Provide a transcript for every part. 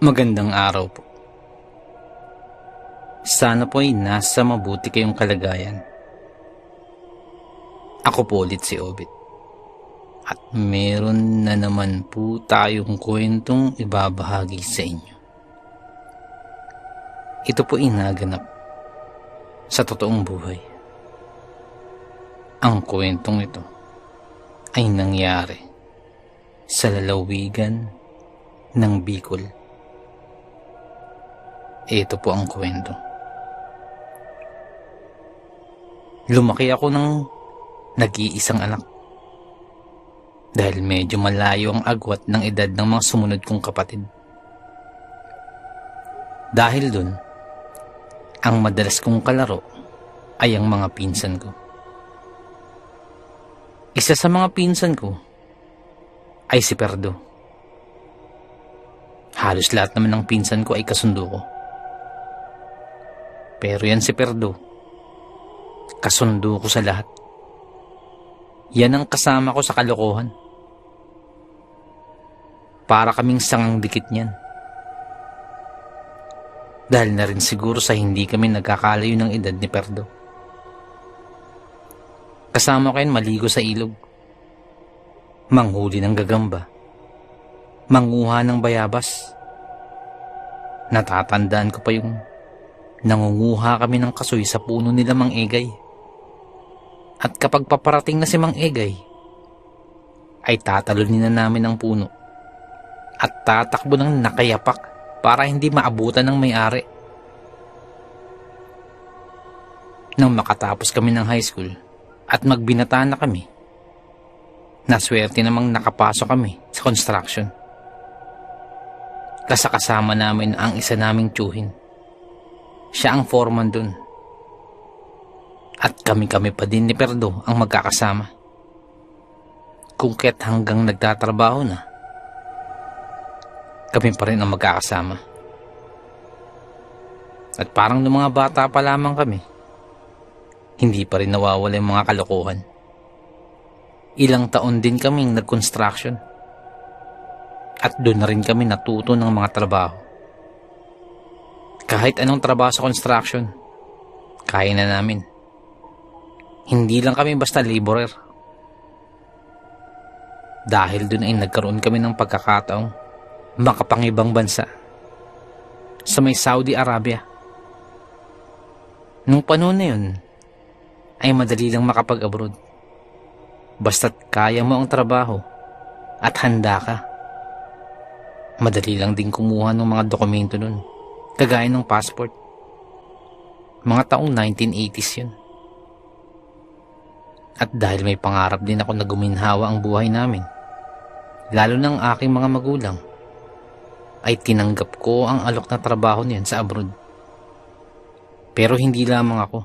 Magandang araw po. Sana po ay nasa mabuti kayong kalagayan. Ako po ulit si Obit. At meron na naman po tayong kwentong ibabahagi sa inyo. Ito po ay naganap sa totoong buhay. Ang kwentong ito ay nangyari sa lalawigan ng Bicol. Ito po ang kwento. Lumaki ako ng nag-iisang anak. Dahil medyo malayo ang agwat ng edad ng mga sumunod kong kapatid. Dahil dun, ang madalas kong kalaro ay ang mga pinsan ko. Isa sa mga pinsan ko ay si Perdo. Halos lahat naman ng pinsan ko ay kasundo ko. Pero yan si Perdo. Kasundo ko sa lahat. Yan ang kasama ko sa kalokohan. Para kaming sangang dikit niyan. Dahil na rin siguro sa hindi kami nagkakalayo ng edad ni Perdo. Kasama ko yan maligo sa ilog. Manghuli ng gagamba. Manguha ng bayabas. Natatandaan ko pa yung nangunguha kami ng kasoy sa puno nila Mang Egay. At kapag paparating na si Mang Egay, ay tatalunin na namin ang puno at tatakbo ng nakayapak para hindi maabutan ng may-ari. Nang makatapos kami ng high school at magbinataan na kami, naswerte namang nakapasok kami sa construction. Kasakasama namin ang isa naming tsuhin. Siya ang foreman dun. At kami-kami pa din ni Perdo ang magkakasama. Kung ket hanggang nagtatrabaho na, kami pa rin ang magkakasama. At parang nung mga bata pa lamang kami, hindi pa rin nawawala yung mga kalokohan. Ilang taon din kaming nag-construction. At doon na rin kami natuto ng mga trabaho. Kahit anong trabaho sa construction, kaya na namin. Hindi lang kami basta laborer. Dahil doon ay nagkaroon kami ng pagkakataong makapangibang bansa sa may Saudi Arabia. Nung panahon na yun, ay madali lang makapag-abroad. Basta't kaya mo ang trabaho at handa ka. Madali lang din kumuha ng mga dokumento nun, kagaya ng passport. Mga taong 1980s yun. At dahil may pangarap din ako na guminhawa ang buhay namin, lalo ng aking mga magulang, ay tinanggap ko ang alok na trabaho niyan sa abroad. Pero hindi lamang ako.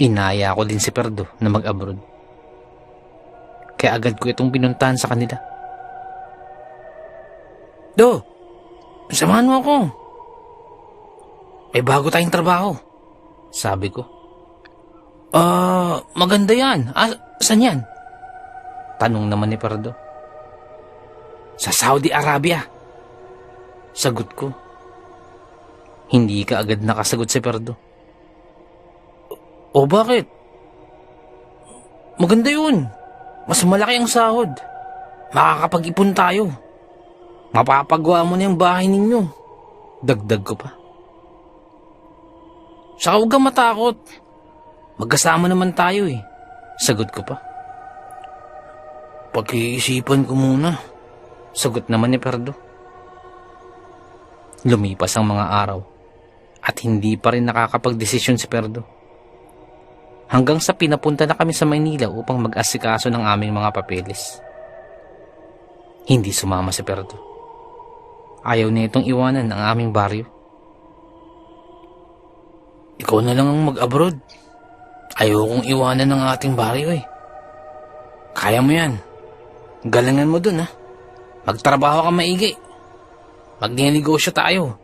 Inaya ko din si Perdo na mag-abroad. Kaya agad ko itong pinuntahan sa kanila. Do, samahan mo ako. May bago tayong trabaho. Sabi ko. Ah, maganda yan. Ah, saan yan? Tanong naman ni Perdo. Sa Saudi Arabia. Sagot ko. Hindi ka agad nakasagot si Perdo. O bakit? Maganda yun. Mas malaki ang sahod. Makakapag-ipon tayo. Mapapagawa mo na yung bahay ninyo. Dagdag ko pa. Saka huwag kang matakot. Magkasama naman tayo eh. Sagot ko pa. Pag-iisipan ko muna. Sagot naman ni Perdo. Lumipas ang mga araw at hindi pa rin nakakapagdesisyon si Perdo. Hanggang sa pinapunta na kami sa Maynila upang mag-asikaso ng aming mga papeles. Hindi sumama si Perdo. Ayaw na itong iwanan ang aming baryo. Ikaw na lang ang mag-abroad. Ayaw kong iwanan ng ating baryo eh. Kaya mo yan. Galangan mo dun ha. Magtrabaho ka maigi. Magnenegosyo tayo.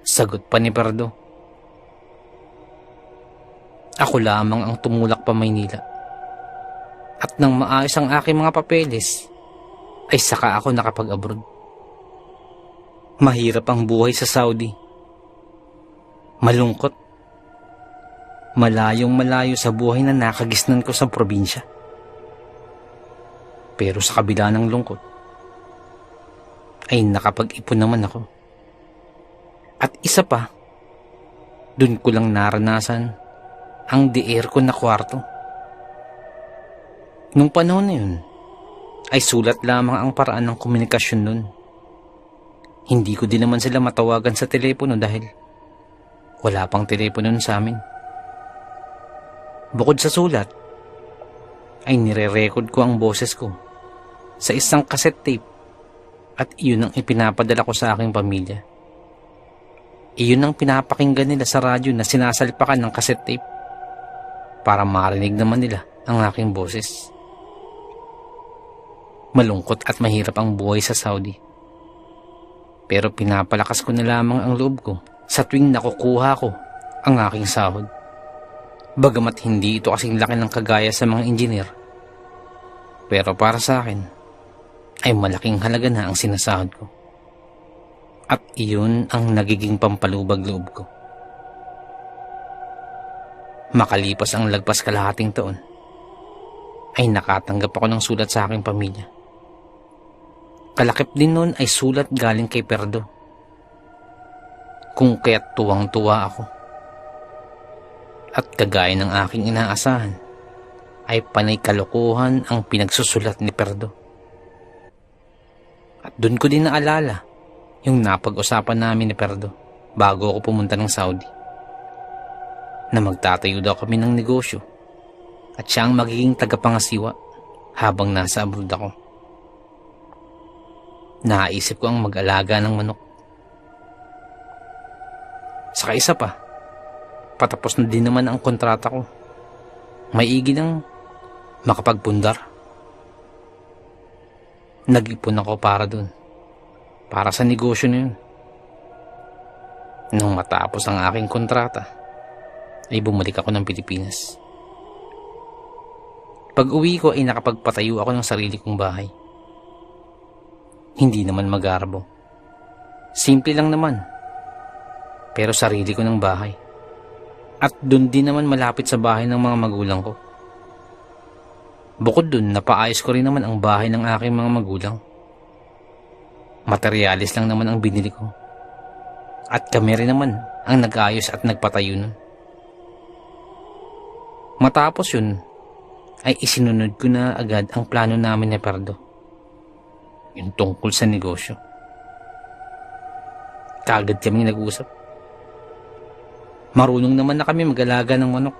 Sagot pa ni Perdo. Ako lamang ang tumulak pa Maynila. At nang maayos ang aking mga papeles, ay saka ako nakapag-abroad. Mahirap ang buhay sa Saudi. Malungkot. Malayong malayo sa buhay na nakagisnan ko sa probinsya. Pero sa kabila ng lungkot, ay nakapag-ipon naman ako. At isa pa, dun ko lang naranasan ang di ko na kwarto. Nung panahon na yun, ay sulat lamang ang paraan ng komunikasyon nun. Hindi ko din naman sila matawagan sa telepono dahil wala pang telepono sa amin. Bukod sa sulat, ay nire-record ko ang boses ko sa isang cassette tape at iyon ang ipinapadala ko sa aking pamilya. Iyon ang pinapakinggan nila sa radyo na sinasalpakan ng cassette tape para marinig naman nila ang aking boses. Malungkot at mahirap ang buhay sa Saudi. Pero pinapalakas ko na lamang ang loob ko sa tuwing nakukuha ko ang aking sahod. Bagamat hindi ito kasing laki ng kagaya sa mga engineer. Pero para sa akin, ay malaking halaga na ang sinasahod ko. At iyon ang nagiging pampalubag loob ko. Makalipas ang lagpas kalahating taon, ay nakatanggap ako ng sulat sa aking pamilya. Kalakip din noon ay sulat galing kay Perdo. Kung kaya't tuwang-tuwa ako. At kagaya ng aking inaasahan, ay panay kalokohan ang pinagsusulat ni Perdo. At doon ko din naalala yung napag-usapan namin ni Perdo bago ako pumunta ng Saudi. Na magtatayo daw kami ng negosyo at siya ang magiging tagapangasiwa habang nasa abroad ako. Naisip ko ang mag-alaga ng manok. Saka isa pa, patapos na din naman ang kontrata ko. Maigi ng makapagpundar. Nag-ipon ako para dun. Para sa negosyo na yun. Nung matapos ang aking kontrata, ay bumalik ako ng Pilipinas. Pag uwi ko ay nakapagpatayo ako ng sarili kong bahay. Hindi naman magarbo. Simple lang naman. Pero sarili ko ng bahay. At doon din naman malapit sa bahay ng mga magulang ko. Bukod dun, napaayos ko rin naman ang bahay ng aking mga magulang. Materialis lang naman ang binili ko. At kami rin naman ang nag-ayos at nagpatayo nun. Matapos yun, ay isinunod ko na agad ang plano namin ni Pardo. Yung tungkol sa negosyo. Kagad kami nag-usap. Marunong naman na kami mag-alaga ng manok.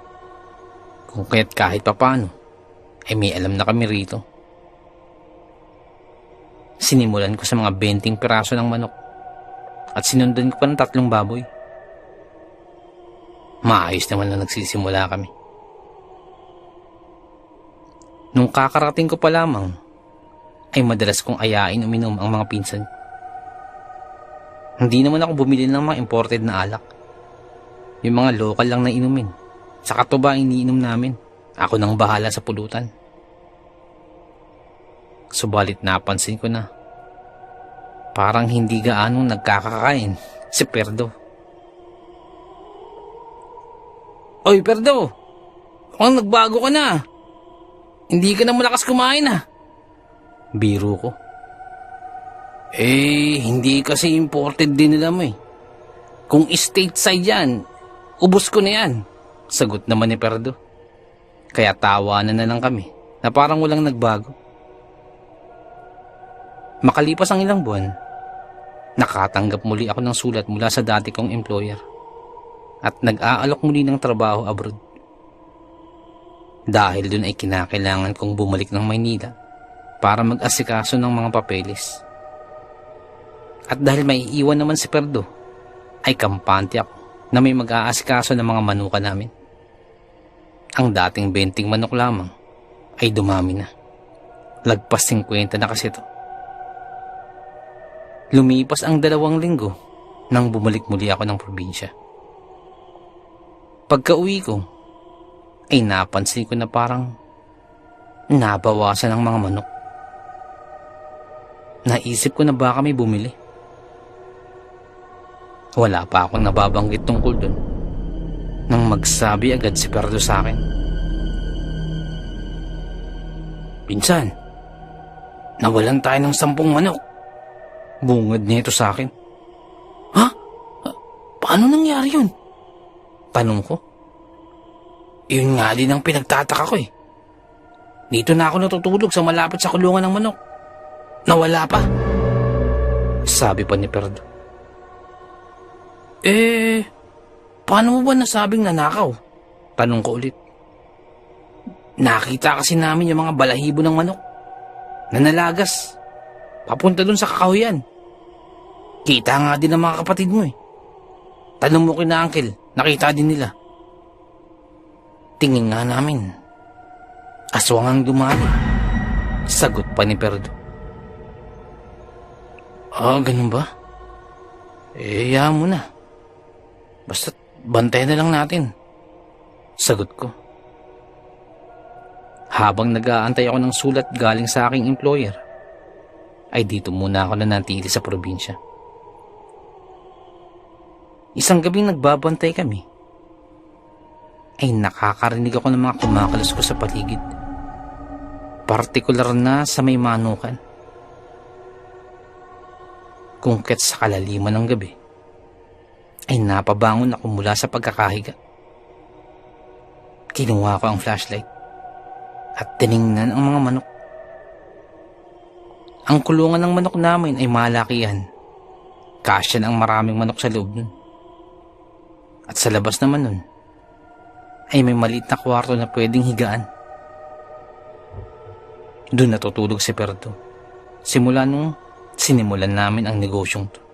Kung kaya't kahit papano, ay may alam na kami rito. Sinimulan ko sa mga 20 piraso ng manok at sinundan ko pa ng tatlong baboy. Maayos naman na nagsisimula kami. Nung kakarating ko pa lamang, ay madalas kong ayain uminom ang mga pinsan. Hindi naman ako bumili ng mga imported na alak. Yung mga local lang na inumin. Sa katuba iniinom namin. Ako nang bahala sa pulutan. Subalit napansin ko na parang hindi gaanong nagkakakain si Perdo. Oy, Perdo! Mukhang nagbago ka na. Hindi ka na malakas kumain ah. Biro ko. Eh, hindi kasi imported din nila mo eh. Kung stateside yan, ubos ko na yan. Sagot naman ni Perdo. Kaya tawanan na lang kami na parang walang nagbago. Makalipas ang ilang buwan, nakatanggap muli ako ng sulat mula sa dati kong employer at nag-aalok muli ng trabaho abroad. Dahil dun ay kinakailangan kong bumalik ng Maynila para mag-asikaso ng mga papeles. At dahil may iwan naman si Perdo, ay kampante ako na may mag-aasikaso ng mga manuka namin. Ang dating benting manok lamang ay dumami na. Lagpas 50 na kasi ito. Lumipas ang dalawang linggo nang bumalik muli ako ng probinsya. Pagka uwi ko, ay napansin ko na parang nabawasan ang mga manok. Naisip ko na baka may bumili. Wala pa akong nababanggit tungkol dun. Nang magsabi agad si Perdo sa akin. Pinsan, nawalan tayo ng sampung manok. Bungad niya ito sa akin. Ha? Paano nangyari yun? Tanong ko. Yun nga din ang pinagtataka ko eh. Dito na ako natutulog sa malapit sa kulungan ng manok. Nawala pa. Sabi pa ni Perdo. Eh, paano mo ba nasabing nanakaw? Tanong ko ulit. Nakita kasi namin yung mga balahibo ng manok. Nanalagas. Papunta dun sa kakahuyan. Kita nga din ng mga kapatid mo eh. Tanong mo kina uncle, nakita din nila. Tingin nga namin. Aswang ang dumali. Sagot pa ni Perdo. Ah, ganun ba? Eh, mo na. Basta bantayan na lang natin. Sagot ko. Habang nag-aantay ako ng sulat galing sa aking employer, ay dito muna ako nanatili sa probinsya. Isang gabing nagbabantay kami, ay nakakarinig ako ng mga kumakalas ko sa paligid. Partikular na sa may manukan. Kungket sa kalaliman ng gabi, ay napabangon ako mula sa pagkakahiga. Kinuha ko ang flashlight at tiningnan ang mga manok. Ang kulungan ng manok namin ay malakihan. Kasya ang maraming manok sa loob nun. At sa labas naman nun, ay may maliit na kwarto na pwedeng higaan. Doon natutulog si Perdo. Simula nung sinimulan namin ang negosyong to.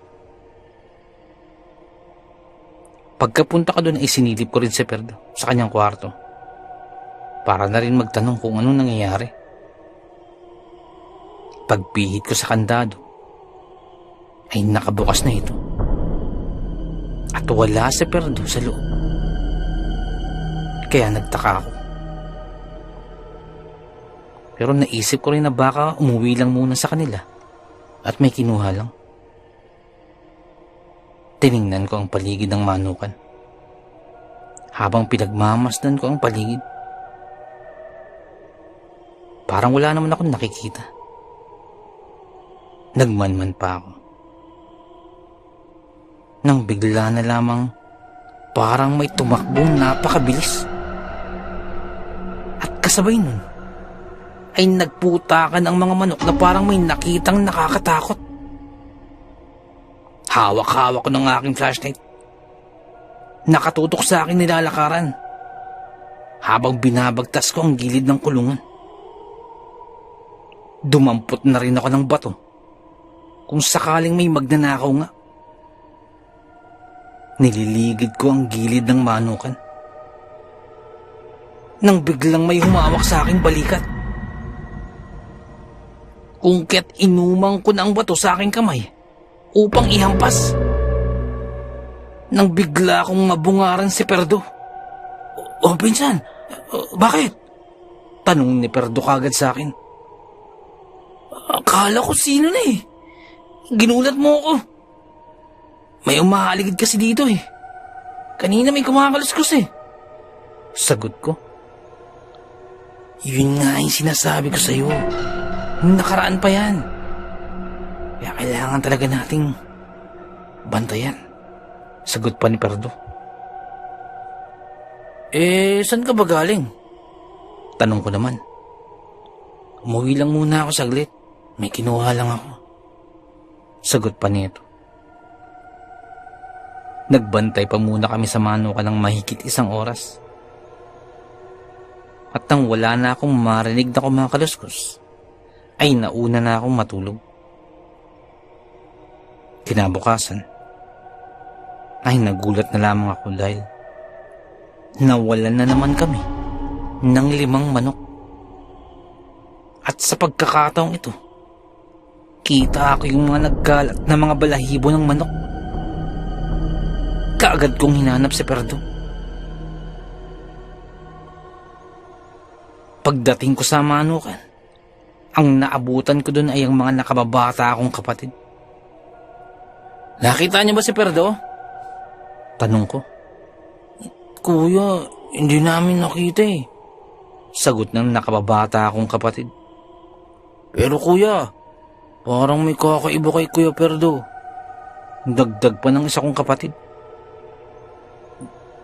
Pagkapunta ka doon ay sinilip ko rin si Perdo sa kanyang kwarto. Para na rin magtanong kung anong nangyayari. Pagpihit ko sa kandado, ay nakabukas na ito. At wala si Perdo sa loob. Kaya nagtaka ako. Pero naisip ko rin na baka umuwi lang muna sa kanila at may kinuha lang. Tiningnan ko ang paligid ng manukan. Habang pinagmamasdan ko ang paligid, parang wala naman akong nakikita. Nagmanman pa ako. Nang bigla na lamang parang may tumakbong napakabilis. At kasabay nun, ay nagputakan ang mga manok na parang may nakitang nakakatakot. Hawak-hawak ko ng aking flashlight. Nakatutok sa akin nilalakaran. Habang binabagtas ko ang gilid ng kulungan. Dumampot na rin ako ng bato. Kung sakaling may magnanakaw nga. Nililigid ko ang gilid ng manukan. Nang biglang may humawak sa aking balikat. Kung ket inumang ko na ang bato sa aking kamay upang ihampas. Nang bigla akong mabungaran si Perdo. O, o pinsan, bakit? Tanong ni Perdo kagad sa akin. Akala ko sino na eh. Ginulat mo ako. May umahaligid kasi dito eh. Kanina may kumakaluskos eh. Sagot ko. Yun nga yung sinasabi ko sa'yo. Nakaraan pa yan. Kaya kailangan talaga nating bantayan. Sagot pa ni Perdo. Eh, saan ka ba galing? Tanong ko naman. Umuwi lang muna ako saglit. May kinuha lang ako. Sagot pa nito. Nagbantay pa muna kami sa manuka ng mahigit isang oras. At nang wala na akong marinig na kumakaluskos, ay nauna na akong matulog. Kinabukasan, ay nagulat na lamang ako dahil nawalan na naman kami ng limang manok. At sa pagkakataong ito, kita ako yung mga naggalat na mga balahibo ng manok. Kaagad kong hinanap si Perdo. Pagdating ko sa manukan, ang naabutan ko doon ay ang mga nakababata akong kapatid. Nakita niyo ba si Perdo? Tanong ko. Kuya, hindi namin nakita eh. Sagot ng nakababata akong kapatid. Pero kuya, parang may kakaiba kay Kuya Perdo. Dagdag pa ng isa kong kapatid.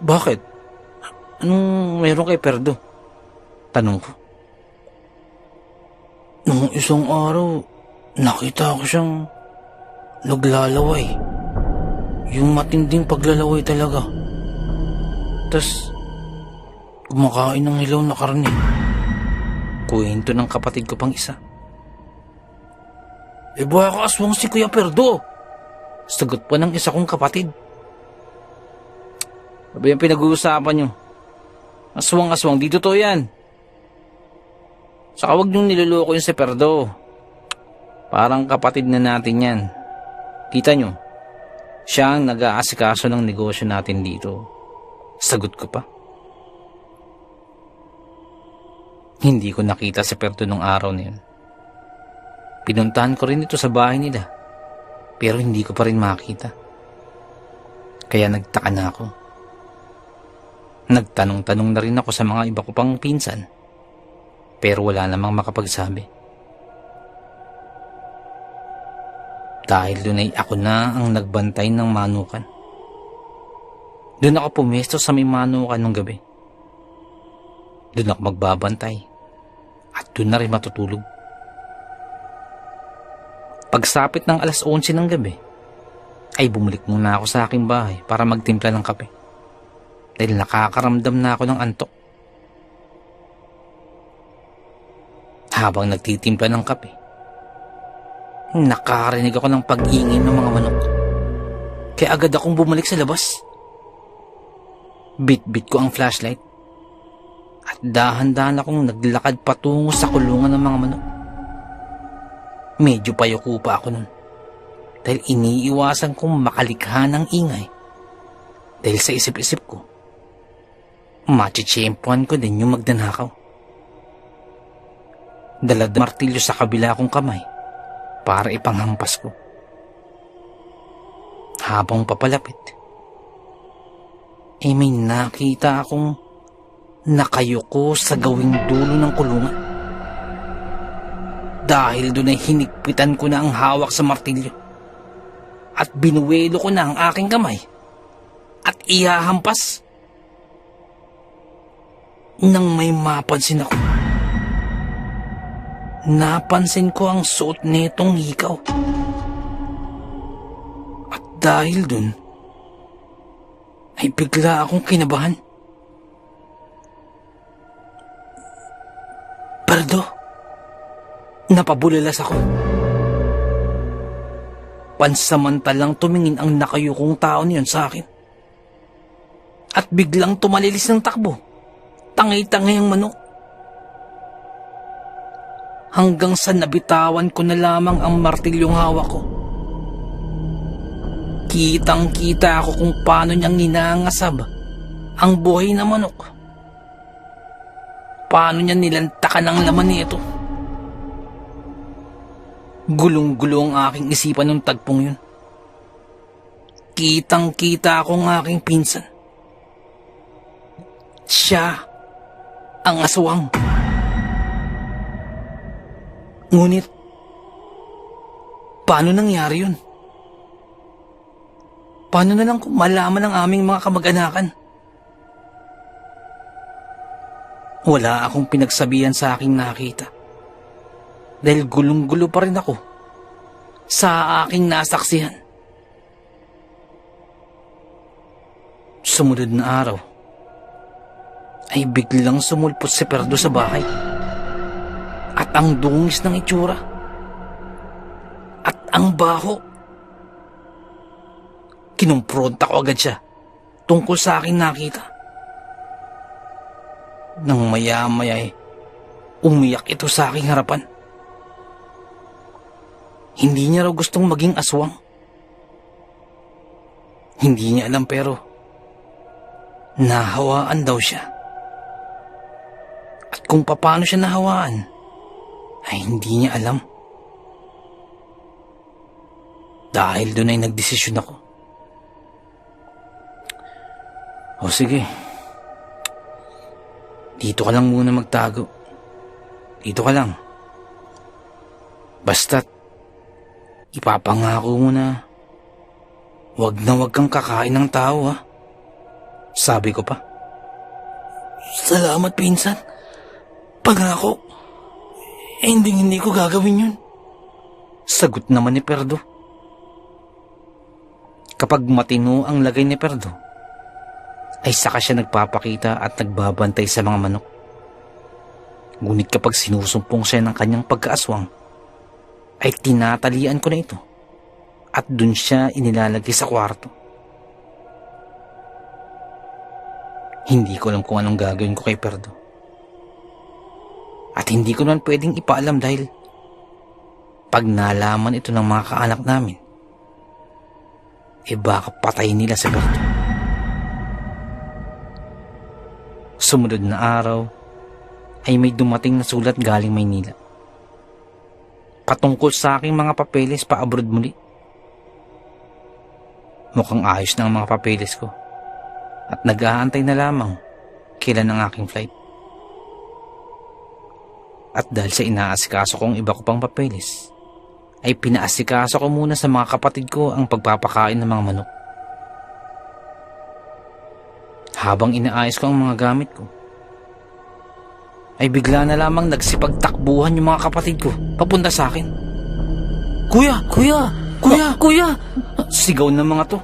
Bakit? Anong meron kay Perdo? Tanong ko. Nung isang araw, nakita ko siyang naglalaway. Yung matinding paglalaway talaga. Tapos, kumakain ng hilaw na karne. Kuwento ng kapatid ko pang isa. Eh baka aswang si Kuya Perdo. Sagot pa ng isa kong kapatid. Ano yung pinag-uusapan nyo? Aswang-aswang, dito to yan. Saka huwag niyong niloloko yung si Perdo. Parang kapatid na natin yan. Kita nyo, siya ang nag-aasikaso ng negosyo natin dito. Sagot ko pa. Hindi ko nakita si Perdo nung araw na yun. Pinuntahan ko rin ito sa bahay nila. Pero hindi ko pa rin makita. Kaya nagtaka na ako. Nagtanong-tanong na rin ako sa mga iba ko pang pinsan. Pero wala namang makapagsabi. Dahil doon ay ako na ang nagbantay ng manukan. Doon ako pumesto sa may manukan nung gabi. Doon ako magbabantay. At doon na rin matutulog. Pagsapit ng alas 11 ng gabi, ay bumalik muna ako sa aking bahay para magtimpla ng kape. Dahil nakakaramdam na ako ng antok. Habang nagtitimpla ng kape, nakarinig ako ng pag-ingay ng mga manok. Kaya agad akong bumalik sa labas. Bit-bit ko ang flashlight. At dahan-dahan akong naglakad patungo sa kulungan ng mga manok. Medyo payoko pa ako nun. Dahil iniiwasan kong makalikha ng ingay. Dahil sa isip-isip ko, machichempuan ko din yung magdanakaw. Dalad martilyo sa kabila kong kamay para ipanghampas ko. Habang papalapit, eh may nakita akong nakayuko sa gawing dulo ng kulungan. Dahil doon ay hinigpitan ko na ang hawak sa martilyo. At binuwelo ko na ang aking kamay. At ihahampas. Nang may mapansin ako. Napansin ko ang suot nitong hikaw. At dahil dun, ay bigla akong kinabahan. Pardo, napabulalas ako. Pansamantalang tumingin ang nakayukong tao niyon sa akin. At biglang tumalilis ng takbo. Tangay-tangay ang manok. Hanggang sa nabitawan ko na lamang ang martilyong hawak ko. Kitang-kita ako kung paano niyang ninangasab ang buhay na manok. Paano niya nilantakan ang laman nito? Gulong-gulo ang aking isipan ng tagpong yun. Kitang-kita ako ang aking pinsan. Siya ang aswang. Ngunit, paano nangyari yun? Paano na lang kung malaman ng aming mga kamag-anakan? Wala akong pinagsabihan sa aking nakita. Dahil gulong-gulo pa rin ako sa aking nasaksihan. Sumunod na araw, ay biglang sumulpot si Perdo sa bahay. Ang dungis ng itsura. At ang baho. Kinumpronta ko agad siya tungkol sa aking nakita. Nang maya-maya eh, umiyak ito sa aking harapan. Hindi niya raw gustong maging aswang. Hindi niya alam pero nahawaan daw siya. At kung paano siya nahawaan, ay hindi niya alam. Dahil doon ay nagdesisyon ako. O sige. Dito ka lang muna magtago. Dito ka lang. Basta't, ipapangako mo na, wag na wag kang kakain ng tao ha. Sabi ko pa. Salamat pinsan. Pangako. Eh, hindi hindi ko gagawin yun. Sagot naman ni Perdo. Kapag matino ang lagay ni Perdo, ay saka siya nagpapakita at nagbabantay sa mga manok. Ngunit kapag sinusumpong siya ng kanyang pagkaaswang, ay tinatalian ko na ito at dun siya inilalagay sa kwarto. Hindi ko alam kung anong gagawin ko kay Perdo. At hindi ko naman pwedeng ipaalam dahil pag nalaman ito ng mga kaanak namin, eh baka patay nila sa Perdo. Sumunod na araw ay may dumating na sulat galing Maynila. Patungkol sa aking mga papeles pa abroad muli. Mukhang ayos na ang mga papeles ko at nag-aantay na lamang kailan ang aking flight. At dahil sa inaasikaso kong iba ko pang papeles, ay pinaasikaso ko muna sa mga kapatid ko ang pagpapakain ng mga manok. Habang inaayos ko ang mga gamit ko, ay bigla na lamang nagsipagtakbuhan yung mga kapatid ko papunta sa akin. Kuya! Kuya! Kuya! kuya! Sigaw ng mga to.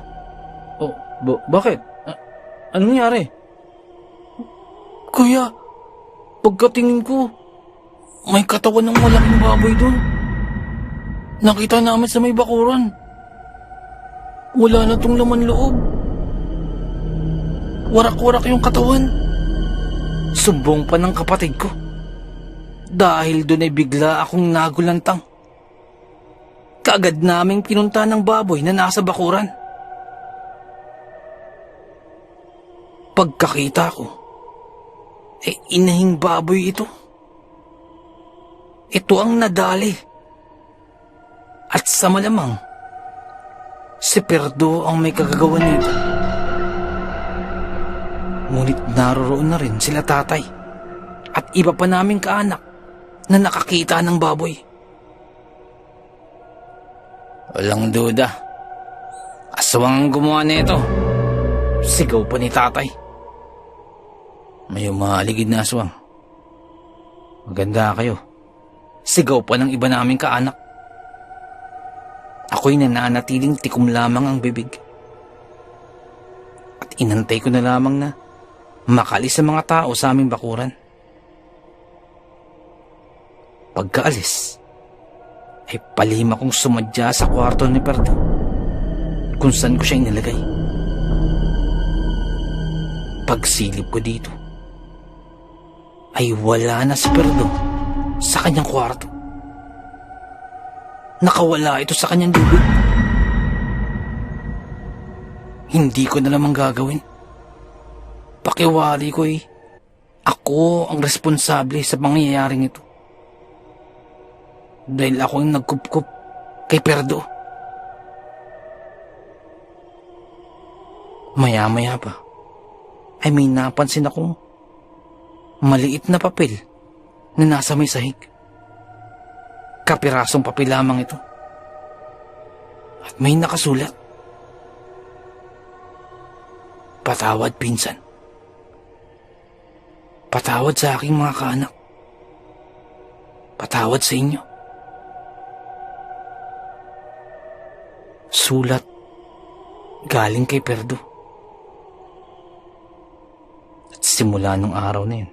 Oh, ba- bakit? A- anong nangyari? Kuya, pagkatingin ko, may katawan ng malaking baboy doon. Nakita namin sa may bakuran. Wala na tong laman loob. Warak-warak yung katawan. Sumbong pa ng kapatid ko. Dahil doon ay bigla akong nagulantang. Kaagad naming pinunta ng baboy na nasa bakuran. Pagkakita ko, eh inahing baboy ito. Ito ang nadali. At sa malamang, si Perdo ang may kagagawa nito. Ngunit naroroon na rin sila tatay at iba pa naming kaanak na nakakita ng baboy. Walang duda. Aswang ang gumawa nito. Sigaw pa ni tatay. May umaligid na aswang. Maganda kayo. Sigaw pa ng iba naming kaanak. Ako'y nananatiling tikom lamang ang bibig. At inantay ko na lamang na makalis sa mga tao sa aming bakuran. Pagkaalis, ay palima kong sumadya sa kwarto ni Perdo kung saan ko siya inilagay. Pagsilip ko dito, ay wala na si Perdo sa kanyang kwarto. Nakawala ito sa kanyang bibig. Hindi ko na lamang gagawin. Pakiwari ko eh. Ako ang responsable sa pangyayaring ito. Dahil ako yung nagkupkup kay Perdo. Maya-maya pa, ay may napansin akong maliit na papel na nasa may sahig. Kapirasong papel lamang ito. At may nakasulat. Patawad, pinsan. Patawad sa aking mga kaanak. Patawad sa inyo. Sulat galing kay Perdo. At simula nung araw na yun,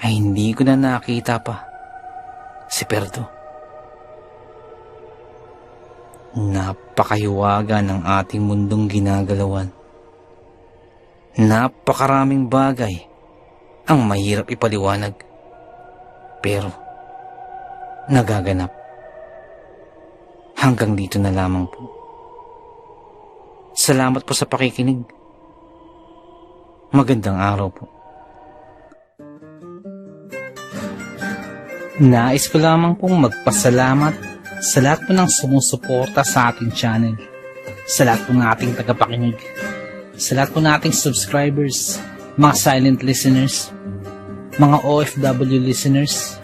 ay hindi ko na nakita pa si Perdo. Napakahiwaga ng ating mundong ginagalawan. Napakaraming bagay ang mahirap ipaliwanag. Pero, nagaganap. Hanggang dito na lamang po. Salamat po sa pakikinig. Magandang araw po. Nais ko lamang pong magpasalamat sa lahat po ng sumusuporta sa ating channel. Sa lahat po ng ating tagapakinig. sa lahat po nating subscribers, mga silent listeners, mga OFW listeners,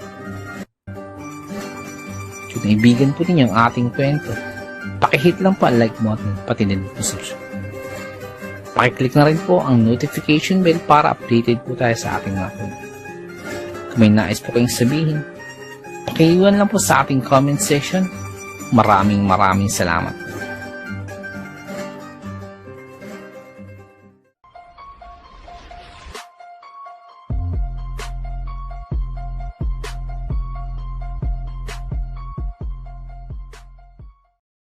kung naibigan po ninyo ang ating kwento, pakihit lang po ang like button, pati din po subscribe. Pakiclick na rin po ang notification bell para updated po tayo sa ating mga. Kung may nais po kayong sabihin, pakiiwan lang po sa ating comment section. Maraming maraming salamat.